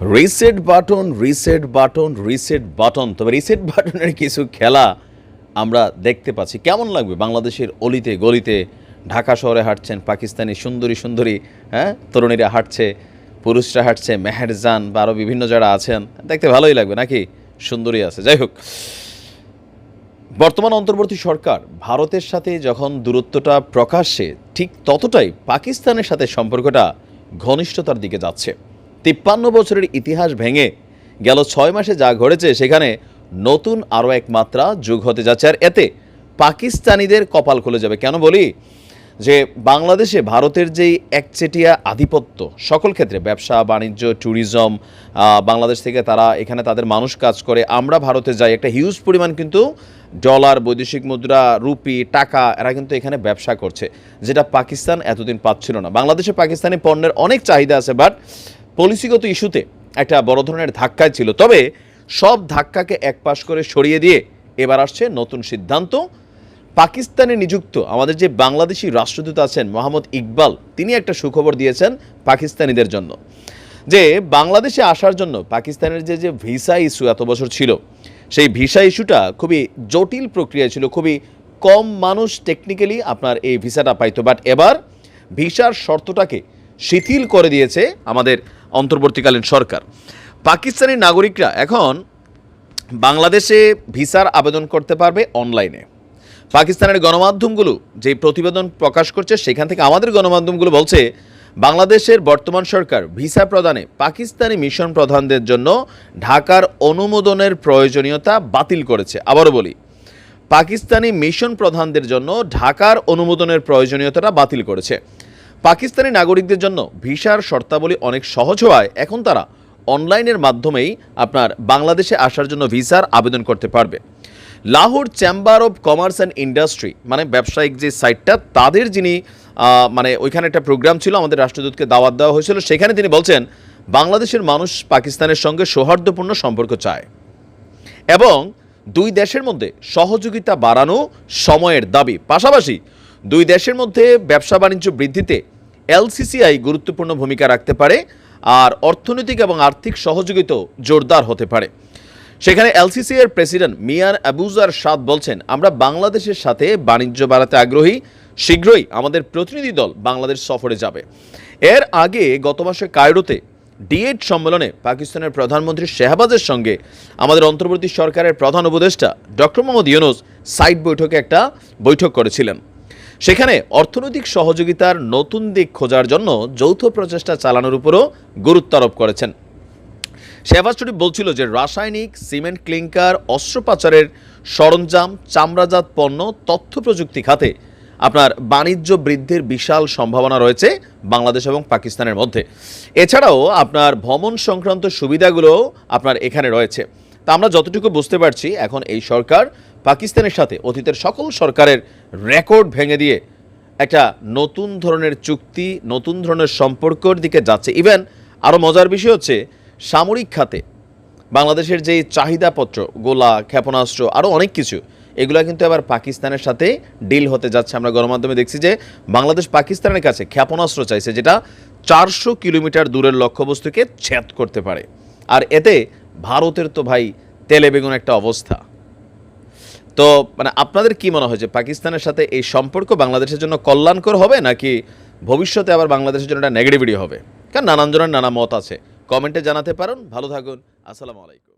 Reset button reset button reset button তবে reset বাটনের কিছু খেলা আমরা দেখতে পাচ্ছি। কেমন লাগবে? বাংলাদেশের অলিতে গলিতে ঢাকা শহরে হাঁটছেন পাকিস্তানি সুন্দরী সুন্দরী হ্যাঁ? তরুণীরা হাঁটছে, পুরুষরা হাঁটছে, মেহেরজান বা আরও বিভিন্ন যারা আছেন, দেখতে ভালোই লাগবে নাকি? সুন্দরী আছে। যাই হোক, বর্তমান অন্তর্বর্তী সরকার ভারতের সাথে যখন দূরত্বটা প্রকাশ্যে, ঠিক ততটাই পাকিস্তানের সাথে সম্পর্কটা ঘনিষ্ঠতার দিকে যাচ্ছে। তিপ্পান্ন বছরের ইতিহাস ভেঙে গেল ছয় মাসে যা ঘটেছে, সেখানে নতুন আরও এক মাত্রা যুগ হতে যাচ্ছে। আর এতে পাকিস্তানিদের কপাল খুলে যাবে। কেন বলি? যে বাংলাদেশে ভারতের যেই একচেটিয়া আধিপত্য, সকল ক্ষেত্রে ব্যবসা, বাণিজ্য ট্যুরিজম বাংলাদেশ থেকে তারা এখানে তাদের মানুষ কাজ করে। আমরা ভারতে যাই, একটা হিউজ পরিমাণ কিন্তু ডলার বৈদেশিক মুদ্রা, রুপি, টাকা, এরা কিন্তু এখানে ব্যবসা করছে, যেটা পাকিস্তান এতদিন পাচ্ছিল না। বাংলাদেশে পাকিস্তানি পণ্যের অনেক চাহিদা আছে বাট পলিসিগত ইস্যুতে একটা বড় ধরনের ধাক্কায় ছিল। তবে সব ধাক্কাকে একপাশ করে সরিয়ে দিয়ে এবার আসছে নতুন সিদ্ধান্ত। পাকিস্তানে নিযুক্ত আমাদের যে বাংলাদেশি রাষ্ট্রদূত আছেন মোহাম্মদ ইকবাল, তিনি একটা সুখবর দিয়েছেন পাকিস্তানিদের জন্য। যে বাংলাদেশে আসার জন্য পাকিস্তানের যে যে ভিসা ইস্যু এত বছর ছিল, সেই ভিসা ইস্যুটা খুবই জটিল প্রক্রিয়া ছিল, খুবই কম মানুষ টেকনিক্যালি আপনার এই ভিসাটা পাইতো। বাট এবার ভিসার শর্তটাকে শিথিল করে দিয়েছে আমাদের অন্তর্বর্তীকালীন সরকার। পাকিস্তানি নাগরিকরা এখন বাংলাদেশে ভিসার আবেদন করতে পারবে অনলাইনে। পাকিস্তানের গণমাধ্যমগুলো যে প্রতিবেদন প্রকাশ করছে, সেখান থেকে আমাদের গণমাধ্যমগুলো বলছে, বাংলাদেশের বর্তমান সরকার ভিসা প্রদানে পাকিস্তানি মিশন প্রধানদের জন্য ঢাকার অনুমোদনের প্রয়োজনীয়তা বাতিল করেছে। আবারও বলি, পাকিস্তানি মিশন প্রধানদের জন্য ঢাকার অনুমোদনের প্রয়োজনীয়তাটা বাতিল করেছে। পাকিস্তানি নাগরিকদের জন্য ভিসার শর্তাবলী অনেক সহজ হওয়ায় এখন তারা অনলাইনের মাধ্যমেই আপনার বাংলাদেশে আসার জন্য ভিসার আবেদন করতে পারবে। Lahore chamber of commerce and industry মানে ব্যবসায়িক যে সাইটটা, তাদের যিনি মানে ওইখানে একটা প্রোগ্রাম ছিল, আমাদের রাষ্ট্রদূতকে দাওয়াত দেওয়া হয়েছিল, সেখানে তিনি বলছেন, বাংলাদেশের মানুষ পাকিস্তানের সঙ্গে সৌহার্দ্যপূর্ণ সম্পর্ক চায়। এবং দুই দেশের মধ্যে সহযোগিতা বাড়ানো সময়ের দাবি। পাশাপাশি দুই দেশের মধ্যে ব্যবসা বাণিজ্য বৃদ্ধিতে এলসিসিআই গুরুত্বপূর্ণ ভূমিকা রাখতে পারে আর অর্থনৈতিক এবং আর্থিক সহযোগিতাও জোরদার হতে পারে। সেখানে এলসিসি এর প্রেসিডেন্ট মিয়ার আবুজার সাদ বলছেন, আমরা বাংলাদেশের সাথে বাণিজ্য বাড়াতে আগ্রহী। শীঘ্রই আমাদের প্রতিনিধি দল বাংলাদেশ সফরে যাবে। এর আগে গত মাসে কায়রোতে ডিএড সম্মেলনে পাকিস্তানের প্রধানমন্ত্রী শেহবাজের সঙ্গে আমাদের অন্তর্বর্তী সরকারের প্রধান উপদেষ্টা ডক্টর মোহাম্মদ ইউনুস সাইট বৈঠকে একটা বৈঠক করেছিলেন। সেখানে অর্থনৈতিক সহযোগিতার নতুন দিক খোঁজার জন্য যৌথ প্রচেষ্টা চালানোর উপরও গুরুত্ব আরোপ করেছেন। শেহবাজ শরীফ বলছিল যে রাসায়নিক, সিমেন্ট ক্লিংকার অস্ত্র পাচারের সরঞ্জাম, চামড়াজাত পণ্য, তথ্য প্রযুক্তি খাতে আপনার বাণিজ্য বৃদ্ধির বিশাল সম্ভাবনা রয়েছে বাংলাদেশ এবং পাকিস্তানের মধ্যে। এছাড়াও আপনার ভ্রমণ সংক্রান্ত সুবিধাগুলো আপনার এখানে রয়েছে। তা আমরা যতটুকু বুঝতে পারছি, এখন এই সরকার পাকিস্তানের সাথে অতীতের সকল সরকারের রেকর্ড ভেঙে দিয়ে একটা নতুন ধরনের চুক্তি, নতুন ধরনের সম্পর্কর দিকে যাচ্ছে। ইভেন আরও মজার বিষয় হচ্ছে, সামরিক খাতে বাংলাদেশের যেই চাহিদাপত্র, গোলা, ক্ষেপণাস্ত্র আরও অনেক কিছু, এগুলো কিন্তু এবার পাকিস্তানের সাথে ডিল হতে যাচ্ছে। আমরা গণমাধ্যমে দেখছি যে বাংলাদেশ পাকিস্তানের কাছে ক্ষেপণাস্ত্র চাইছে, যেটা চারশো কিলোমিটার দূরের লক্ষ্যবস্তুকে ছেদ করতে পারে। আর এতে ভারতের তো ভাই তেলে বেগুন একটা অবস্থা। তো মানে আপনাদের কি মনে হয় যে পাকিস্তানের সাথে এই সম্পর্ক বাংলাদেশের জন্য কল্যাণকর হবে, নাকি ভবিষ্যতে আবার বাংলাদেশের জন্য একটা নেগেটিভিটি হবে? কারণ নানান জনের নানা মত আছে। কমেন্টে জানাতে পারেন। ভালো থাকুন। আসসালামু আলাইকুম।